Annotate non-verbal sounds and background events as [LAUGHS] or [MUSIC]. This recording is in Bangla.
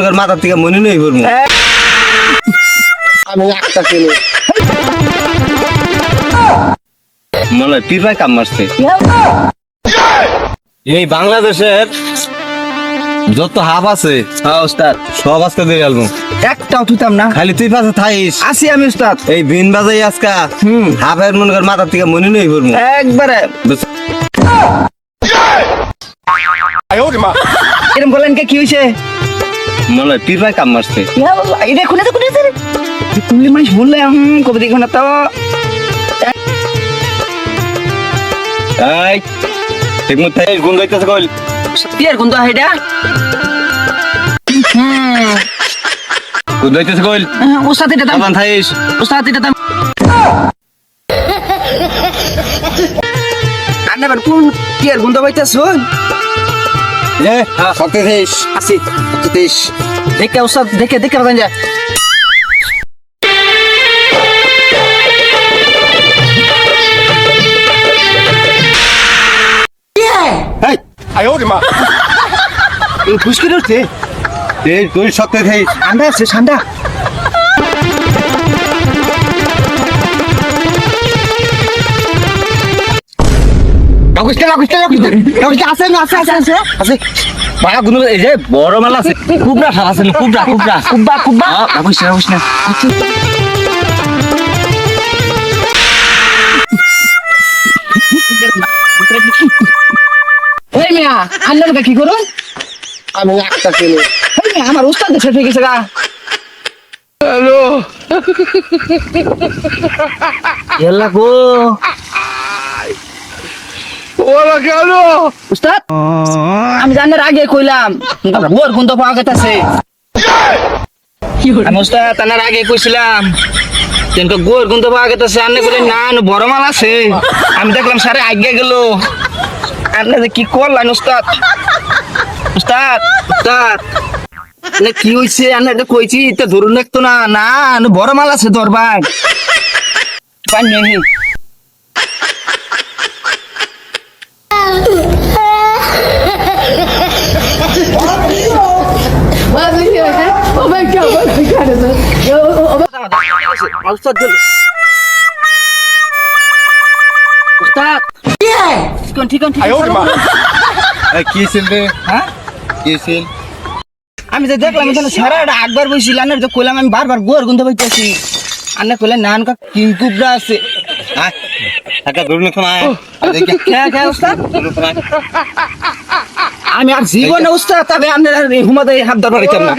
আপনার মাথা থেকে মনে নেই করব আমি একটা কিলো মনে হয় পিপায় কাম মারছে। এই বাংলাদেশের যত হাফ আছে হ্যাঁ উস্তাদ সব আজকে দিয়ে গেলবো একটাও তুইতাম না। খালি তুই পাশে থাইস আসি আমি উস্তাদ এই বিন বাজাই আজকা। হুম। হাফের মনে কর মাথা থেকে মনে নেই করব একবারে। এরকম বলেন কে কি হয়েছে মনে হয় পিপায় কাম মারছে। এটা খুলে তো খুলে তুমি মানুষ বললে কবে দেখো না তো। এই ঠিক মতো গুণ গাইতেছে কইল। সত্যি আর কোন তো এটা হুম গুণ গাইতেছে কইল। উস্তাদ এটা দাম। থাইস। উস্তাদ এটা দাম। আন্না কোন কি আর গুন্দ বাইতা শুন এ শক্তি থাইস আসি। শক্তি থাইস দেখে উস্তাদ দেখে দেখে বাজান যা। এই ফুসকি উঠছে এই তুই শক্তি ঠান্ডা আছে ঠান্ডা রাকুস্তে রাকুস্তে রাকুস্তে রাকুস্তে আছে না আছে আছে আছে আছে। বাবা গুণ এই যে বড় মাল আছে কুবরা সারা আছে কুবরা কুবরা। কুব্বা কুব্বা রাকুস্তে রাকুস্তে এই মিয়া আন্নার কি করুন? আমি একটা কিলো এই মিয়া আমার উস্তাদ ঠিক আছে গা। এলা গো। ওরা কেন? উস্তাদ আমি জানার আগে কইলাম গোর কোন তো পাওয়া গেছে আমি উস্তাদ তানার আগে কইছিলাম কিন্তু গোর কোন তো পাওয়া গেছে আন্নে বলে না না, বড় মাল আছে। আমি দেখলাম সারে আগে গেল। আন্নে যে কি করলেন উস্তাদ? উস্তাদ উস্তাদ। কি হইছে? আন্নে এটা কইছি এটা ধরুন দেখতো না। না না, বড় মাল আছে দরবার পানি উস্তাদ গেল উস্তাদ কোন ঠিক কোন ঠিক কি ছিল রে হ্যাঁ কি আমি তো দেখলাম এখানে সারা একবার তো কইলাম আমি বারবার গোর গুনতে পাইতেছি আন্না কইলেন নান কা কিং আছে একটা উস্তাদ। [LAUGHS] আমি আর জীবনে উস্তাদ তবে আপনার হুমাদে হাত পাইতাম না।